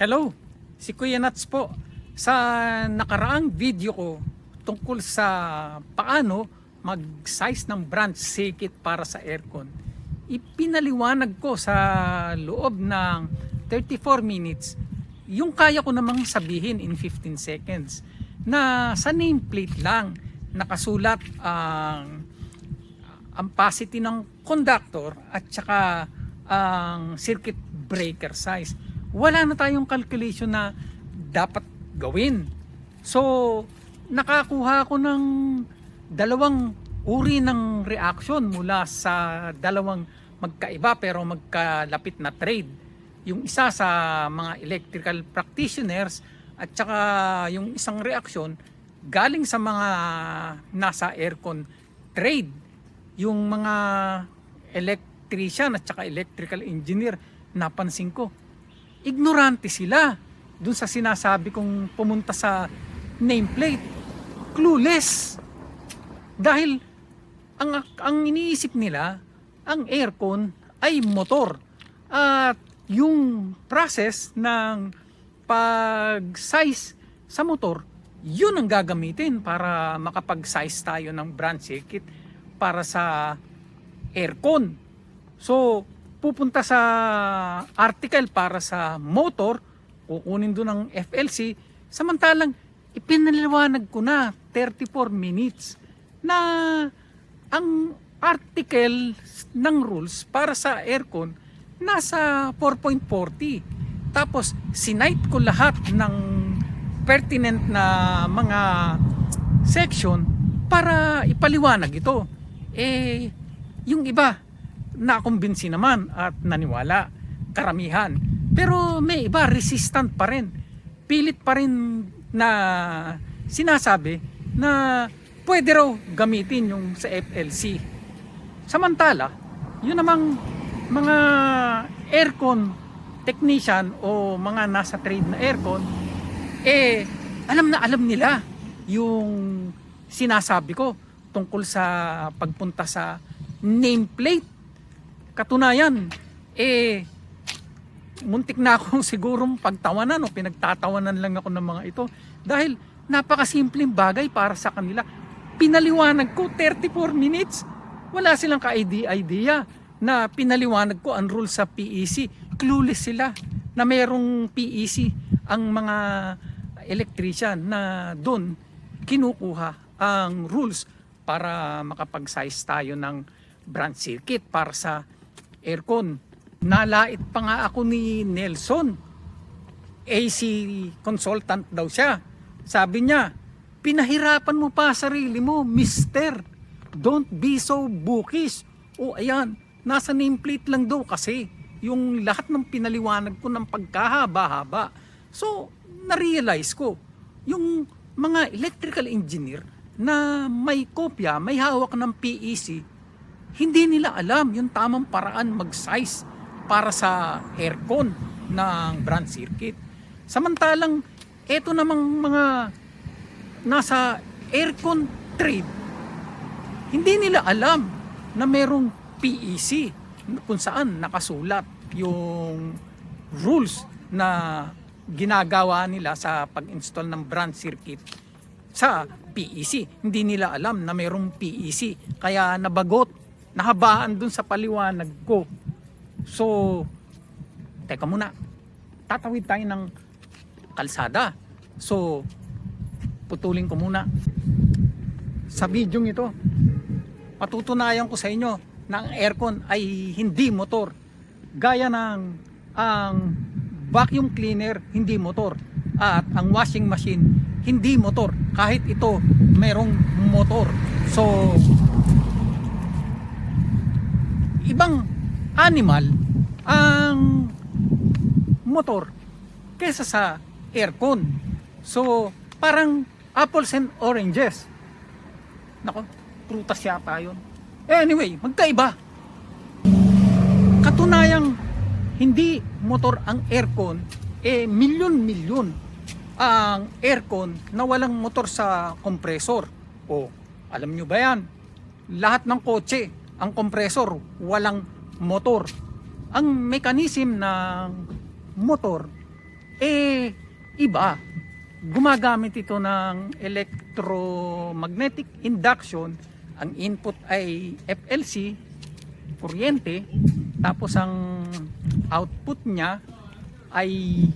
Hello, si Kuya Nats po. Sa nakaraang video ko tungkol sa paano mag-size ng branch circuit para sa aircon, ipinaliwanag ko sa loob ng 34 minutes yung kaya ko namang sabihin in 15 seconds na sa nameplate lang nakasulat ang pasity ng conductor at saka ang circuit breaker size. Wala na tayong calculation na dapat gawin. So, nakakuha ako ng dalawang uri ng reaction mula sa dalawang magkaiba pero magkalapit na trade. Yung isa sa mga electrical practitioners at saka yung isang reaksyon galing sa mga nasa aircon trade yung mga electrician at saka electrical engineer napansin ko ignorante sila dun sa sinasabi kong pumunta sa nameplate. Clueless. Dahil ang ang iniisip nila ang aircon ay motor. At yung process ng pag-size sa motor yun ang gagamitin para makapag-size tayo ng branch circuit para sa aircon. So, pupunta sa article para sa motor, kukunin doon ng FLC, samantalang ipinaliwanag ko na 34 minutes na ang article ng rules para sa aircon nasa 4.40. Tapos, sinight ko lahat ng pertinent na mga section para ipaliwanag ito eh yung iba nakumbinsi naman at naniwala karamihan pero may iba resistant pa rin pilit pa rin na sinasabi na pwede raw gamitin yung sa FLC samantala yun namang mga aircon technician o mga nasa trade na aircon eh alam na alam nila yung sinasabi ko tungkol sa pagpunta sa nameplate. Katunayan, eh, muntik na akong sigurong pagtawanan o pinagtatawanan lang ako ng mga ito dahil napakasimpleng bagay para sa kanila. Pinaliwanag ko 34 minutes. Wala silang ka-idea na pinaliwanag ko ang rule sa PEC. Clueless sila na mayroong PEC ang mga electrician na doon kinukuha ang rules para makapag-size tayo ng branch circuit para sa aircon. Nalait pa nga ako ni Nelson. AC consultant daw siya. Sabi niya, pinahirapan mo pa sarili mo, mister. Don't be so bookish. O ayan, nasa nameplate lang daw kasi yung lahat ng pinaliwanag ko ng pagkahaba-haba. So, na-realize ko, yung mga electrical engineer na may kopya, may hawak ng PEC, hindi nila alam yung tamang paraan mag-size para sa aircon ng branch circuit. Samantalang, eto namang mga nasa aircon trade, hindi nila alam na merong PEC kung saan nakasulat yung rules na ginagawa nila sa pag-install ng branch circuit sa PEC. Hindi nila alam na mayroong PEC. Kaya nabagot, nahabaan dun sa paliwanag ko. So, teka muna. Tatawid tayo ng kalsada. So, putulin ko muna. Sa video ito, patutunayan ko sa inyo na ang aircon ay hindi motor. Gaya ng ang vacuum cleaner hindi motor at ang washing machine hindi motor kahit ito merong motor so ibang animal ang motor kesa sa aircon so parang apples and oranges nako prutas yata yun anyway magkaiba katunayang hindi motor ang aircon, eh milyon-milyon ang aircon na walang motor sa kompresor. O, alam nyo ba yan? Lahat ng kotse, ang kompresor, walang motor. Ang mechanism ng motor, Eh, iba. Gumagamit ito ng electromagnetic induction. Ang input ay FLC, kuryente. Tapos ang output niya ay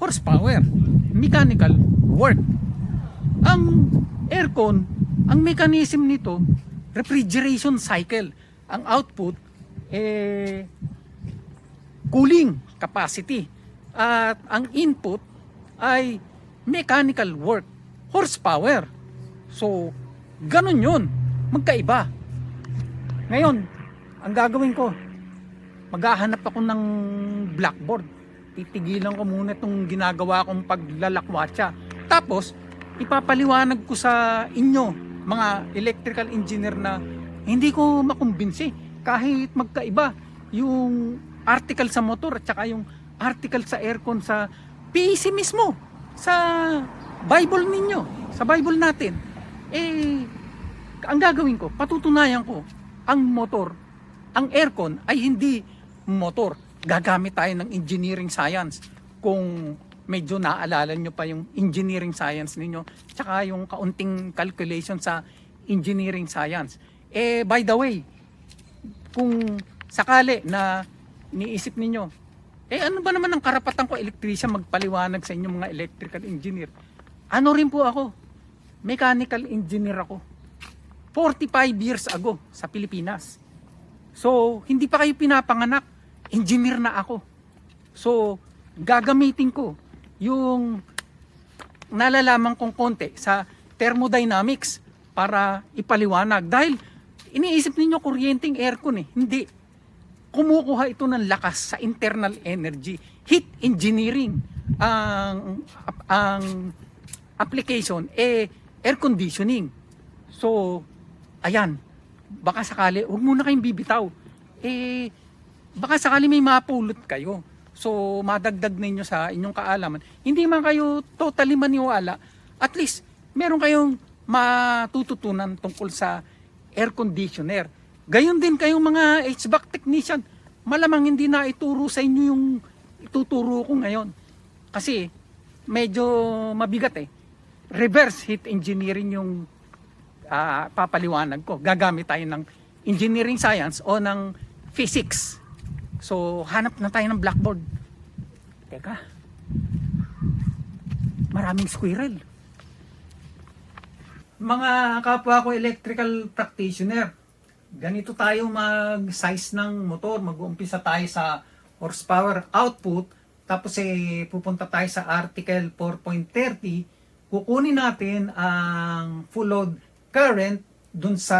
horsepower, mechanical work. Ang aircon, ang mechanism nito, refrigeration cycle. Ang output, eh, cooling capacity. At ang input ay mechanical work, horsepower. So, ganun yun. Magkaiba. Ngayon, ang gagawin ko, maghahanap ako ng blackboard. Titigilan ko muna itong ginagawa kong paglalakwatsa. Tapos, ipapaliwanag ko sa inyo, mga electrical engineer na hindi ko makumbinsi. Kahit magkaiba yung article sa motor at saka yung article sa aircon sa PEC mismo sa Bible ninyo sa Bible natin eh ang gagawin ko patutunayan ko ang motor ang aircon ay hindi motor. Gagamit tayo ng engineering science kung medyo naaalala nyo pa yung engineering science ninyo tsaka yung kaunting calculation sa engineering science eh by the way kung sakali na niisip ninyo, eh ano ba naman ang karapatan ko electrician magpaliwanag sa inyo mga electrical engineer? Ano rin po ako? Mechanical engineer ako. 45 years ago sa Pilipinas. So, hindi pa kayo pinapanganak, engineer na ako. So, gagamitin ko yung nalalaman kong konti sa thermodynamics para ipaliwanag. Dahil iniisip ninyo kuryenteng aircon eh. Hindi. Kumukuha ito ng lakas sa internal energy. Heat engineering ang ang application eh air conditioning. So, ayan. Baka sakali, huwag muna kayong bibitaw. Eh, baka sakali may mapulot kayo. So, madagdag ninyo sa inyong kaalaman. Hindi man kayo totally maniwala, at least, meron kayong matututunan tungkol sa air conditioner. Gayon din kayong mga HVAC technician. Malamang hindi na ituro sa inyo yung ituturo ko ngayon. Kasi medyo mabigat eh. Reverse heat engineering yung ah, papaliwanag ko. Gagamit tayo ng engineering science o ng physics. So, hanap na tayo ng blackboard. Teka. Maraming squirrel mga kapwa ko electrical practitioner, ganito tayo mag-size ng motor. Mag-uumpisa tayo sa horsepower output, tapos eh, pupunta tayo sa article 4.30. Kukunin natin ang full load current dun sa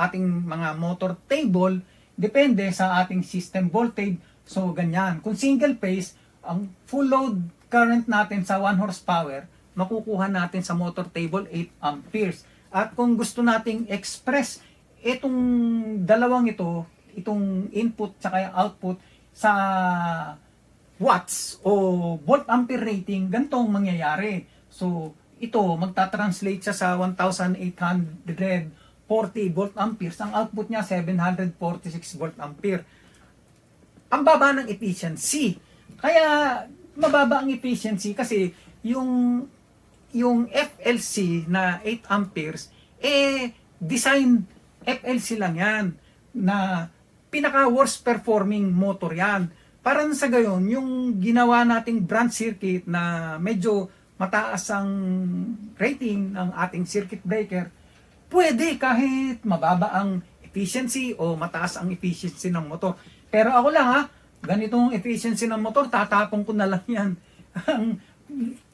ating mga motor table, depende sa ating system voltage. So, ganyan. Kung single phase, ang full load current natin sa 1 horsepower, makukuha natin sa motor table 8 amperes. At kung gusto nating express itong dalawang ito, itong input yung output sa watts o volt ampere rating, ganito ang mangyayari. So, ito, magta-translate siya sa 1,840 volt amperes. Ang output niya, 746 volt ampere. Ang baba ng efficiency. Kaya, mababa ang efficiency kasi yung yung FLC na 8 amperes, eh, design FLC lang yan na pinaka worst performing motor yan. Para sa gayon, yung ginawa nating branch circuit na medyo mataas ang rating ng ating circuit breaker, pwede kahit mababa ang efficiency o mataas ang efficiency ng motor. Pero ako lang ha, ganitong efficiency ng motor, tatapon ko na lang yan. Ang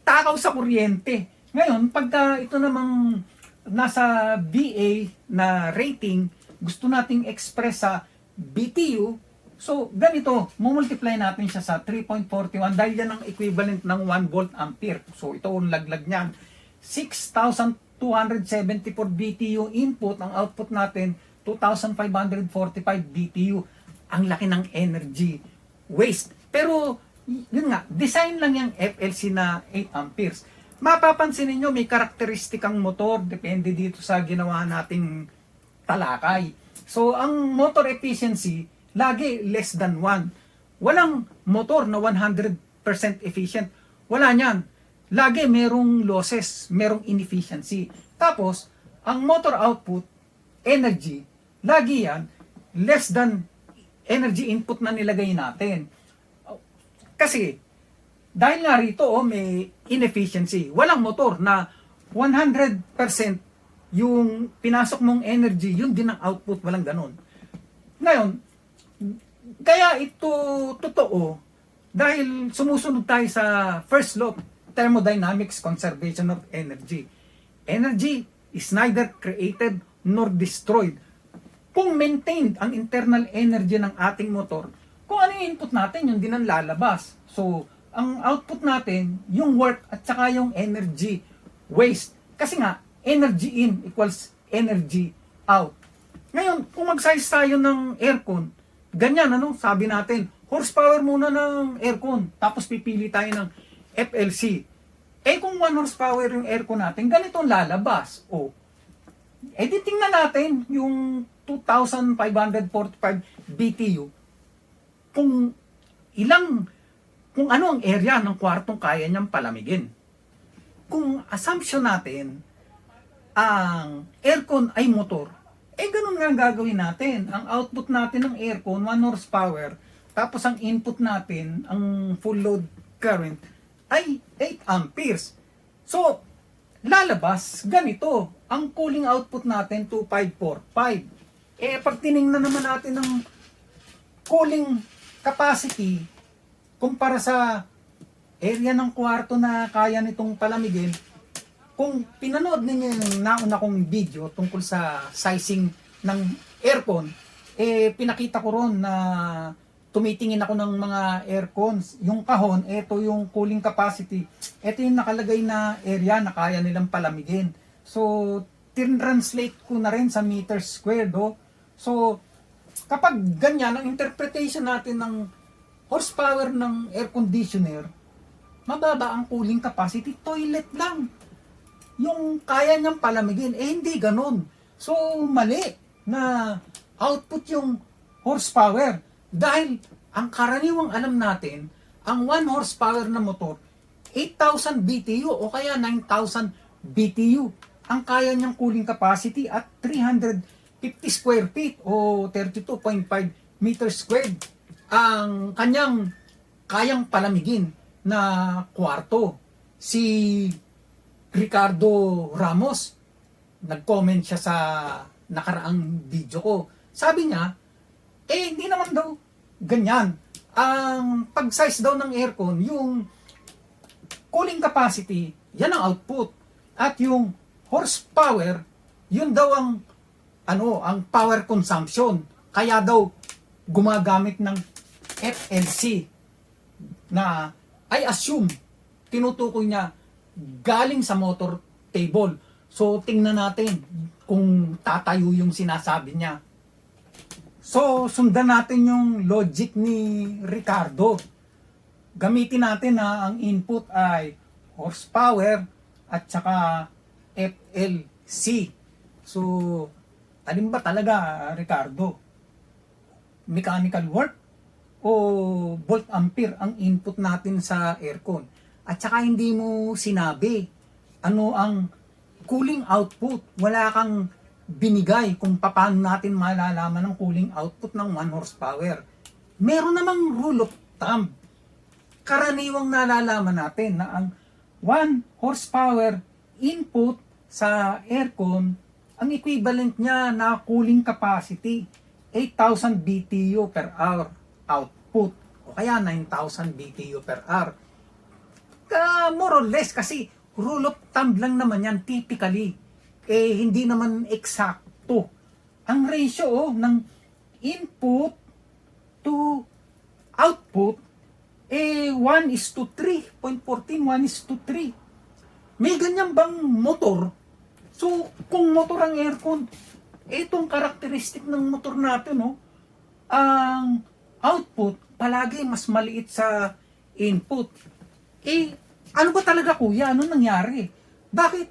takaw sa kuryente. Ngayon, pagka ito namang nasa BA na rating, gusto nating express sa BTU, so ganito, mumultiply natin siya sa 3.41 dahil yan ang equivalent ng 1 volt ampere. So ito ang laglag niyan. 6,274 BTU input, ang output natin 2,545 BTU. Ang laki ng energy waste. Pero yun nga, design lang yung FLC na 8 amperes. Mapapansin niyo may karakteristik ang motor, depende dito sa ginawa nating talakay. So, ang motor efficiency, lagi less than 1. Walang motor na 100% 100% efficient. Wala niyan. Lagi merong losses, merong inefficiency. Tapos, ang motor output, energy, lagi yan, less than energy input na nilagay natin. Kasi, dahil nga rito, oh, may inefficiency. Walang motor na 100% yung pinasok mong energy, yun din ang output, walang ganun. Ngayon, kaya ito totoo dahil sumusunod tayo sa first law, thermodynamics, conservation of energy. Energy is neither created nor destroyed. Kung maintained ang internal energy ng ating motor, kung ano yung input natin, yun din ang lalabas. So, ang output natin, yung work at saka yung energy waste. Kasi nga, energy in equals energy out. Ngayon, kung mag-size tayo ng aircon, ganyan, ano, sabi natin, horsepower muna ng aircon, tapos pipili tayo ng FLC. Eh kung 1 horsepower yung aircon natin, ganito ang lalabas. O, eh di tingnan natin yung 2,545 BTU kung ilang, kung ano ang area ng kwartong kaya niyang palamigin. Kung assumption natin, ang aircon ay motor, eh ganun nga ang gagawin natin. Ang output natin ng aircon, 1 horsepower, tapos ang input natin, ang full load current, ay 8 amperes. So, lalabas ganito. Ang cooling output natin, 2545. Eh, pag tiningnan naman natin ng cooling capacity, kumpara sa area ng kwarto na kaya nitong palamigin, kung pinanood ninyo yung nauna kong video tungkol sa sizing ng aircon, eh pinakita ko ron na tumitingin ako ng mga aircons. Yung kahon, ito yung cooling capacity. Ito yung nakalagay na area na kaya nilang palamigin. So, translate ko na rin sa meter squared. Oh. So, kapag ganyan, ang interpretation natin ng horsepower ng air conditioner, mababa ang cooling capacity, toilet lang yung kaya niyang palamigin. Eh, hindi ganun. So, mali na output yung horsepower. Dahil, ang karaniwang alam natin, ang 1 horsepower na motor, 8,000 BTU o kaya 9,000 BTU. Ang kaya niyang cooling capacity at 350 square feet o 32.5 meters squared. Ang kanyang kayang palamigin na kwarto. Si Ricardo Ramos. Nag-comment siya sa nakaraang video ko. Sabi niya, eh hindi naman daw ganyan. Ang pag-size daw ng aircon, yung cooling capacity, yan ang output. At yung horsepower, yun daw ang ano, ang power consumption. Kaya daw gumagamit ng FLC na I assume tinutukoy niya galing sa motor table. So, tingnan natin kung tatayo yung sinasabi niya. So, sundan natin yung logic ni Ricardo. Gamitin natin na ang input ay horsepower at saka FLC. So, alin ba talaga, Ricardo? Mechanical work o volt ampere ang input natin sa aircon? At saka hindi mo sinabi ano ang cooling output. Wala kang binigay kung paano natin malalaman ang cooling output ng 1 horsepower. Meron namang rule of thumb. Karaniwang nalalaman natin na ang 1 horsepower input sa aircon, ang equivalent niya na cooling capacity, 8,000 BTU per hour output o kaya 9,000 BTU per hour ka more or less kasi rule of thumb lang naman yan typically eh hindi naman eksakto ang ratio oh, ng input to output eh 1 is to 3.14 1 is to 3 may ganyan bang motor so kung motor ang aircon itong karakteristik ng motor natin oh, ang output palagi mas maliit sa input eh, ano ba talaga kuya? Ano nangyari? Bakit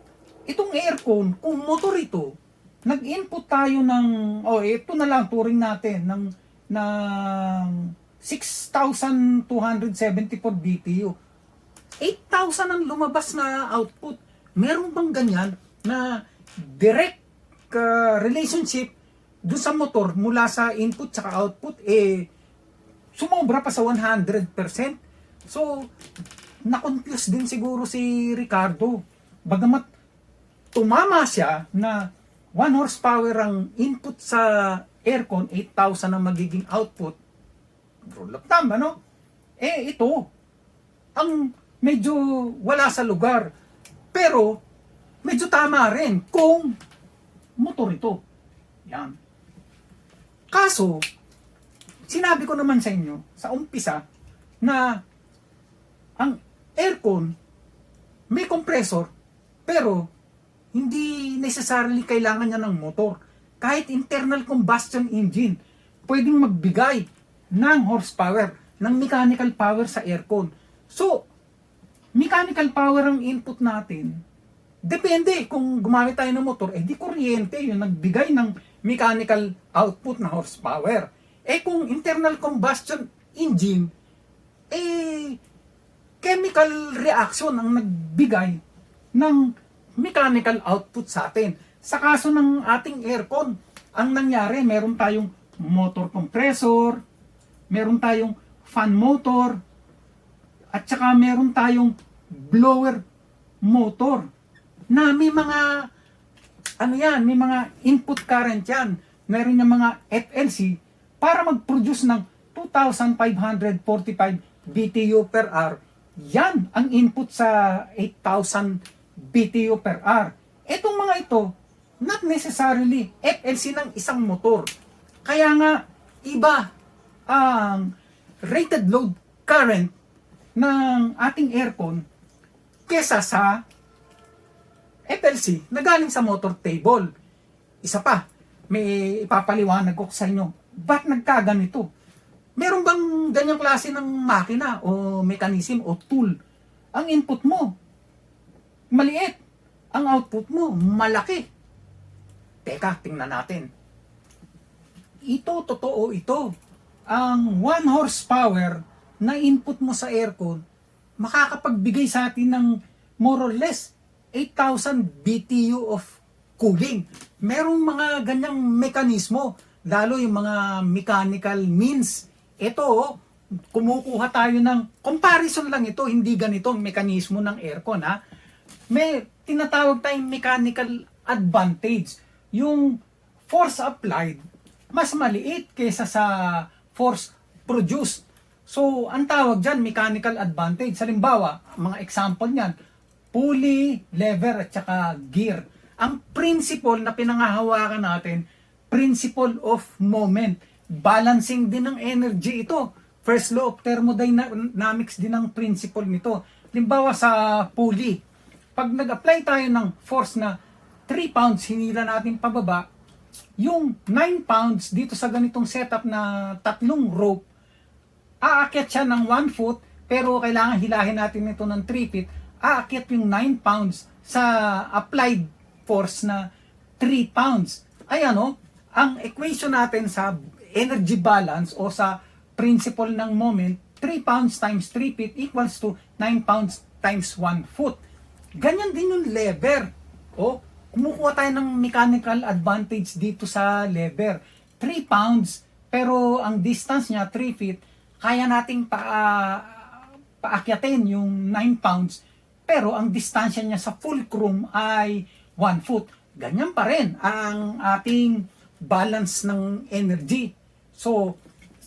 itong aircon, kung motor ito, nag-input tayo ng, oh, ito na lang, turing natin, ng, ng 6,274 BTU. 8,000 ang lumabas na output. Meron bang ganyan na direct uh, relationship dun sa motor mula sa input tsaka output eh sumobra pa sa 100%. So, na-confuse din siguro si Ricardo. Bagamat tumama siya na 1 horsepower ang input sa aircon, 8,000 ang magiging output. Rule of thumb, ano? Eh, ito, ang medyo wala sa lugar. Pero, medyo tama rin kung motor ito. Yan. Kaso, sinabi ko naman sa inyo, sa umpisa, na ang aircon, may compressor, pero hindi necessarily kailangan niya ng motor. Kahit internal combustion engine, pwedeng magbigay ng horsepower, ng mechanical power sa aircon. So, mechanical power ang input natin. Depende kung gumamit tayo ng motor, eh di kuryente yung nagbigay ng mechanical output na horsepower. Eh kung internal combustion engine, eh chemical reaction ang nagbigay ng mechanical output sa atin. Sa kaso ng ating aircon, ang nangyari, meron tayong motor compressor, meron tayong fan motor, at saka meron tayong blower motor na may mga ano yan, may mga input current yan. Meron yung mga FLC para mag-produce ng 2,545 BTU per hour. Yan ang input sa 8,000 BTU per hour. Itong mga ito, not necessarily FLC ng isang motor. Kaya nga, iba ang rated load current ng ating aircon kesa sa FLC na galing sa motor table. Isa pa, may ipapaliwanag ko sa inyo. Ba't nagkaganito? Meron bang ganyang klase ng makina o mechanism o tool? Ang input mo, maliit. Ang output mo, malaki. Teka, tingnan natin. Ito, totoo ito. Ang 1 horsepower na input mo sa aircon, makakapagbigay sa atin ng more or less 8,000 BTU of cooling. Merong mga ganyang mekanismo, lalo yung mga mechanical means. Ito, kumukuha tayo ng, comparison lang ito, hindi ganito ang mekanismo ng aircon ha. May tinatawag tayong mechanical advantage. Yung force applied, mas maliit kaysa sa force produced. So, ang tawag dyan, mechanical advantage. Halimbawa, mga example niyan, pulley, lever, at saka gear. Ang principle na pinangahawakan natin, principle of moment. Balancing din ng energy ito. First law of thermodynamics din ang principle nito. Halimbawa sa pulley, pag nag-apply tayo ng force na 3 pounds, hinila natin pababa, yung 9 pounds dito sa ganitong setup na tatlong rope, aakyat siya ng 1 foot, pero kailangan hilahin natin ito ng 3 feet, aakyat yung 9 pounds sa applied force na 3 pounds. Ay ano, ang equation natin sa energy balance o sa principle ng moment, 3 pounds times 3 feet equals to 9 pounds times 1 foot. Ganyan din yung lever. O, kumukuha tayo ng mechanical advantage dito sa lever. 3 pounds, pero ang distance niya 3 feet, kaya nating pa, paakyatin yung 9 pounds, pero ang distansya niya sa fulcrum ay 1 foot. Ganyan pa rin ang ating balance ng energy. So,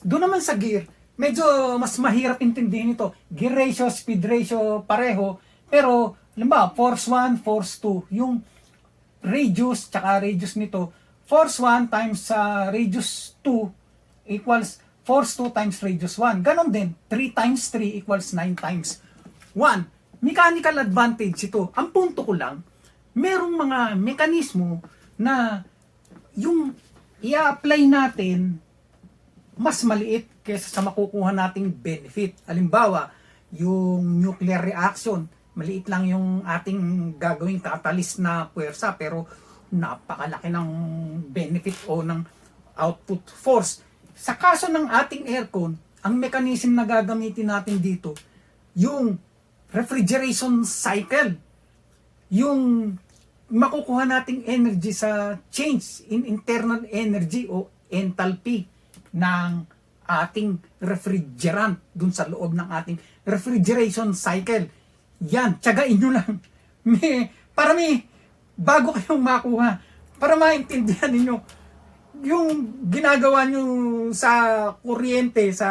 doon naman sa gear, medyo mas mahirap intindihin ito. Gear ratio, speed ratio, pareho. Pero, halimbawa, force 1, force 2, yung radius, tsaka radius nito, force 1 times uh, radius 2 equals force 2 times radius 1. Ganon din, 3 times 3 equals 9 times 1. Mechanical advantage ito. Ang punto ko lang, merong mga mekanismo na yung i-apply natin mas maliit kaysa sa makukuha nating benefit. Halimbawa, yung nuclear reaction, maliit lang yung ating gagawing catalyst na puwersa pero napakalaki ng benefit o ng output force. Sa kaso ng ating aircon, ang mechanism na gagamitin natin dito, yung refrigeration cycle. Yung makukuha nating energy sa change in internal energy o enthalpy ng ating refrigerant dun sa loob ng ating refrigeration cycle. Yan, tsagain nyo lang. May, para may, bago kayong makuha, para maintindihan ninyo, yung ginagawa nyo sa kuryente, sa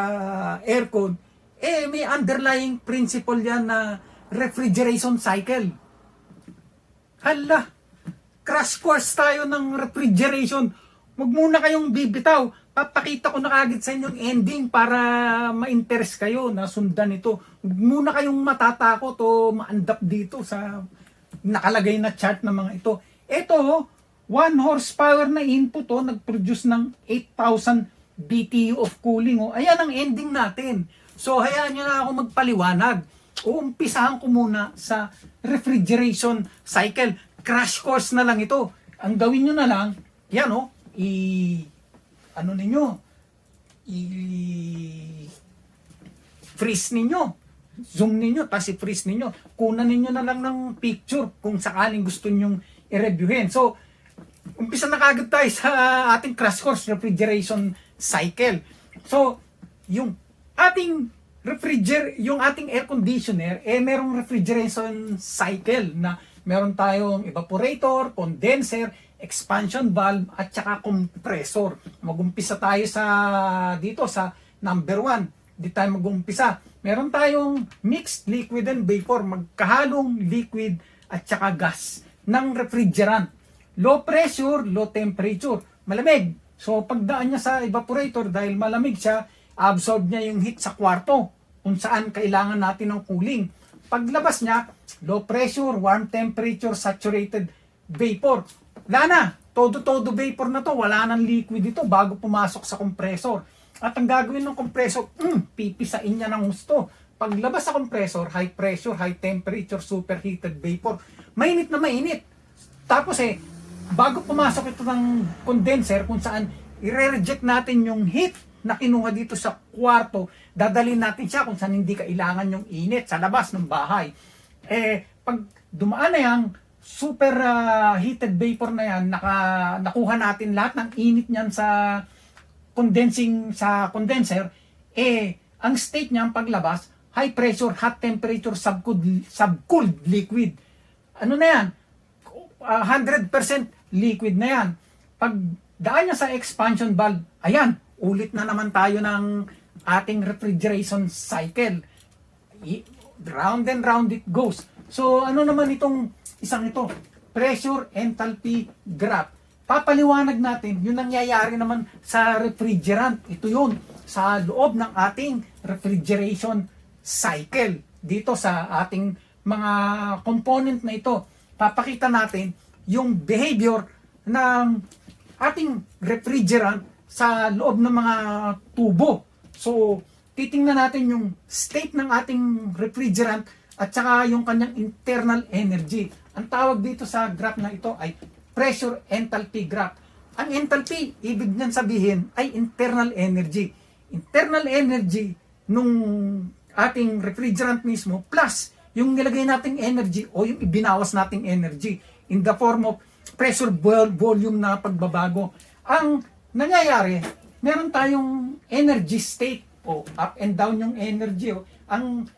aircon, eh may underlying principle yan na refrigeration cycle. Hala, crash course tayo ng refrigeration. Huwag muna kayong bibitaw. Papakita ko na kagad sa inyong ending para ma-interest kayo na sundan ito. Muna kayong matatakot o maandap dito sa nakalagay na chart ng mga ito. Ito, 1 horsepower na input oh, nag-produce ng 8,000 BTU of cooling. Oh. Ayan ang ending natin. So, hayaan nyo na ako magpaliwanag. Uumpisahan ko muna sa refrigeration cycle. Crash course na lang ito. Ang gawin nyo na lang, yan oh, i... ano ninyo, i... freeze ninyo. Zoom ninyo, tapos i-freeze ninyo. Kunan ninyo na lang ng picture kung sakaling gusto nyong i-reviewin. So, umpisa na kagad tayo sa ating crash course refrigeration cycle. So, yung ating refriger yung ating air conditioner eh merong refrigeration cycle na meron tayong evaporator, condenser, expansion valve at saka compressor. Magumpisa tayo sa dito sa number 1. Di tayo magumpisa. Meron tayong mixed liquid and vapor, magkahalong liquid at saka gas ng refrigerant. Low pressure, low temperature, malamig. So pagdaan niya sa evaporator dahil malamig siya, absorb niya yung heat sa kwarto kung saan kailangan natin ng cooling. Paglabas niya, low pressure, warm temperature, saturated vapor. Wala na, todo-todo vapor na to, wala nang liquid ito bago pumasok sa compressor. At ang gagawin ng compressor, mm, pipisain niya ng gusto. Paglabas sa compressor, high pressure, high temperature, superheated vapor. Mainit na mainit. Tapos eh, bago pumasok ito ng condenser kung saan i-reject natin yung heat na kinuha dito sa kwarto, dadalhin natin siya kung saan hindi kailangan yung init sa labas ng bahay. Eh, pag dumaan na yung super ah, heated vapor na yan, naka, nakuha natin lahat ng init niyan sa condensing sa condenser, eh, ang state niya paglabas, high pressure, hot temperature, subcooled, subcooled liquid. Ano na yan? Ah, 100% liquid na yan. Pag daan niya sa expansion valve, ayan, ulit na naman tayo ng ating refrigeration cycle. Round and round it goes. So, ano naman itong isang ito? Pressure enthalpy graph. Papaliwanag natin yung nangyayari naman sa refrigerant. Ito yun, sa loob ng ating refrigeration cycle. Dito sa ating mga component na ito, papakita natin yung behavior ng ating refrigerant sa loob ng mga tubo. So, titingnan natin yung state ng ating refrigerant at saka yung kanyang internal energy. Ang tawag dito sa graph na ito ay pressure enthalpy graph. Ang enthalpy, ibig niyan sabihin ay internal energy. Internal energy nung ating refrigerant mismo plus yung nilagay nating energy o yung ibinawas nating energy in the form of pressure vol- volume na pagbabago. Ang nangyayari, meron tayong energy state o up and down yung energy. O. Ang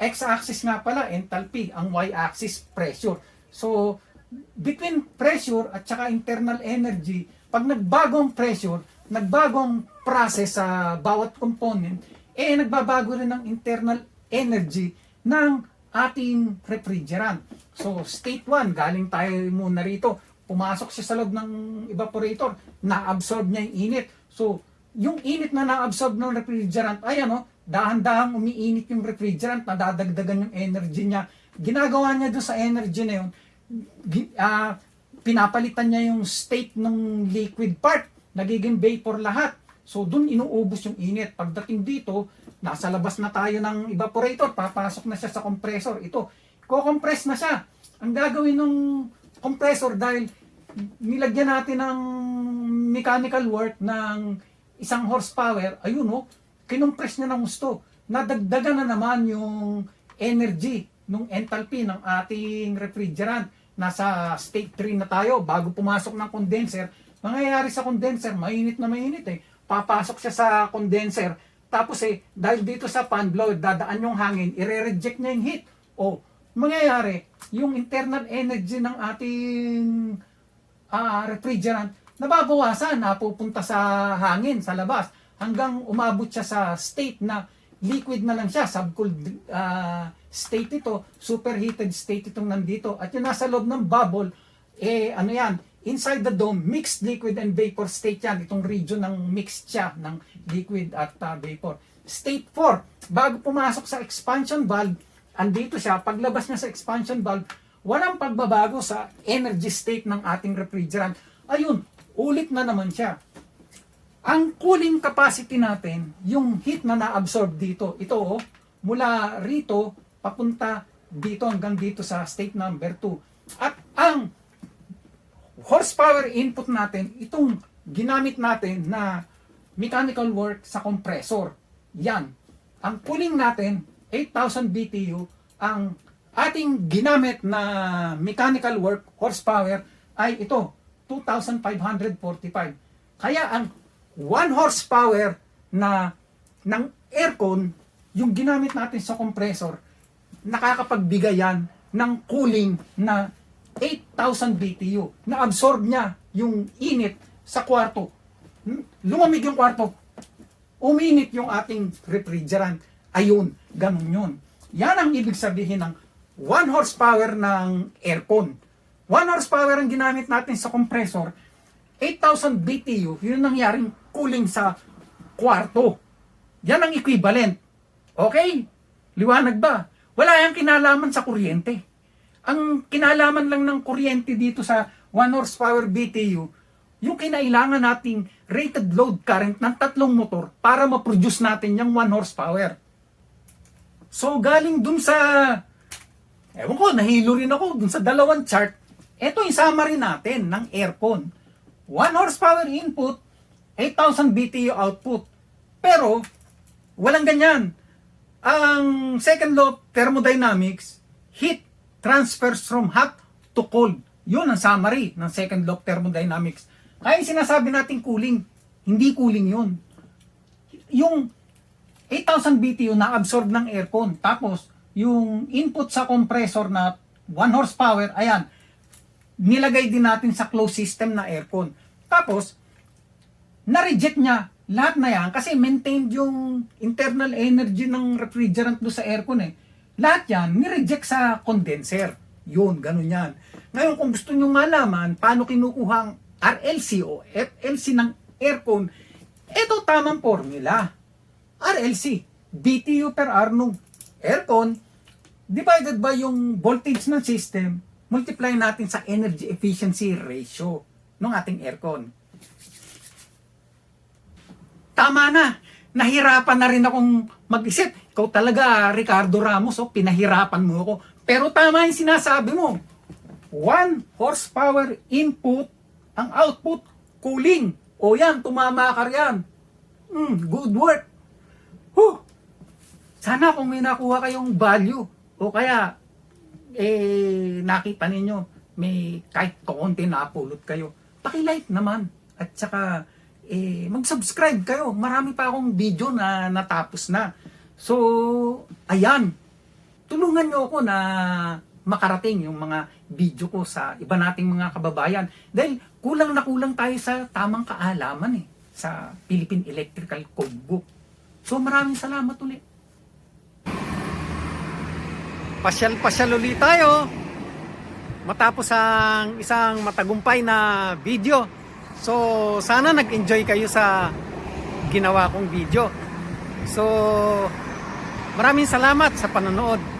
x-axis nga pala, enthalpy. Ang y-axis, pressure. So, between pressure at saka internal energy, pag nagbago ang pressure, nagbago ang process sa bawat component, eh nagbabago rin ang internal energy ng ating refrigerant. So, state 1, galing tayo muna rito. Pumasok siya sa loob ng evaporator, na-absorb niya yung init. So, yung init na na-absorb ng refrigerant, ay ano, dahan-dahang umiinit yung refrigerant, nadadagdagan yung energy niya. Ginagawa niya doon sa energy na yun, ah, pinapalitan niya yung state ng liquid part, nagiging vapor lahat. So doon inuubos yung init. Pagdating dito, nasa labas na tayo ng evaporator, papasok na siya sa compressor. Ito, ko-compress na siya. Ang gagawin ng compressor dahil nilagyan natin ng mechanical work ng isang horsepower, ayun oh, kinumpres niya ng gusto. Nadagdagan na naman yung energy nung enthalpy ng ating refrigerant. Nasa state 3 na tayo bago pumasok ng condenser. Mangyayari sa condenser, mainit na mainit eh. Papasok siya sa condenser. Tapos eh, dahil dito sa fan blower, dadaan yung hangin, ire-reject niya yung heat. O, mangyayari, yung internal energy ng ating ah, refrigerant, nababawasan, napupunta sa hangin, sa labas, hanggang umabot siya sa state na liquid na lang siya, subcooled ah, state ito, superheated state itong nandito, at yung nasa loob ng bubble, eh ano yan, inside the dome, mixed liquid and vapor state yan, itong region ng mixed siya ng liquid at ah, vapor. State 4, bago pumasok sa expansion valve, andito siya, paglabas niya sa expansion valve, walang pagbabago sa energy state ng ating refrigerant. Ayun, ulit na naman siya. Ang cooling capacity natin, yung heat na na-absorb dito, ito oh, mula rito, papunta dito hanggang dito sa state number 2. At ang horsepower input natin, itong ginamit natin na mechanical work sa compressor. Yan. Ang cooling natin, 8,000 BTU. Ang ating ginamit na mechanical work horsepower ay ito, 2,545. Kaya ang 1 horsepower na ng aircon, yung ginamit natin sa compressor, nakakapagbigay ng cooling na 8,000 BTU. Na-absorb niya yung init sa kwarto. Hmm? Lumamig yung kwarto. Uminit yung ating refrigerant. Ayun, ganun yun. Yan ang ibig sabihin ng 1 horsepower ng aircon. 1 horsepower ang ginamit natin sa compressor. 8,000 BTU, yun ang nangyaring cooling sa kwarto. Yan ang equivalent. Okay? Liwanag ba? Wala yung kinalaman sa kuryente. Ang kinalaman lang ng kuryente dito sa 1 horsepower BTU, yung kinailangan nating rated load current ng tatlong motor para ma-produce natin yung 1 horsepower. So galing dun sa, ewan ko, nahilo rin ako dun sa dalawang chart. Ito yung summary natin ng aircon. 1 horsepower input, 8,000 BTU output. Pero, walang ganyan. Ang second law of thermodynamics, heat transfers from hot to cold. Yun ang summary ng second law of thermodynamics. Kaya yung sinasabi natin cooling, hindi cooling yun. Yung 8,000 BTU na absorb ng aircon. Tapos, yung input sa compressor na 1 horsepower, ayan, nilagay din natin sa closed system na aircon. Tapos, na-reject niya lahat na yan kasi maintained yung internal energy ng refrigerant do sa aircon eh. Lahat yan, ni-reject sa condenser. Yun, ganun yan. Ngayon, kung gusto nyo malaman paano kinukuha ang RLC o FLC ng aircon, ito tamang formula. RLC, BTU per hour nung aircon, divided by yung voltage ng system, multiply natin sa energy efficiency ratio ng ating aircon. Tama na. Nahirapan na rin akong mag-isip. Ikaw talaga, Ricardo Ramos, oh, pinahirapan mo ako. Pero tama yung sinasabi mo. 1 horsepower input, ang output, cooling. O yan, tumama ka riyan. Hmm, good work. Huh. Sana kung may nakuha kayong value o kaya eh nakita ninyo may kahit kaunti na pulot kayo. Paki-like naman at saka eh mag-subscribe kayo. Marami pa akong video na natapos na. So, ayan. Tulungan nyo ako na makarating yung mga video ko sa iba nating mga kababayan. Dahil kulang na kulang tayo sa tamang kaalaman eh sa Philippine Electrical Code. So maraming salamat ulit. Pasyal-pasyal ulit tayo. Matapos ang isang matagumpay na video. So sana nag-enjoy kayo sa ginawa kong video. So maraming salamat sa panonood.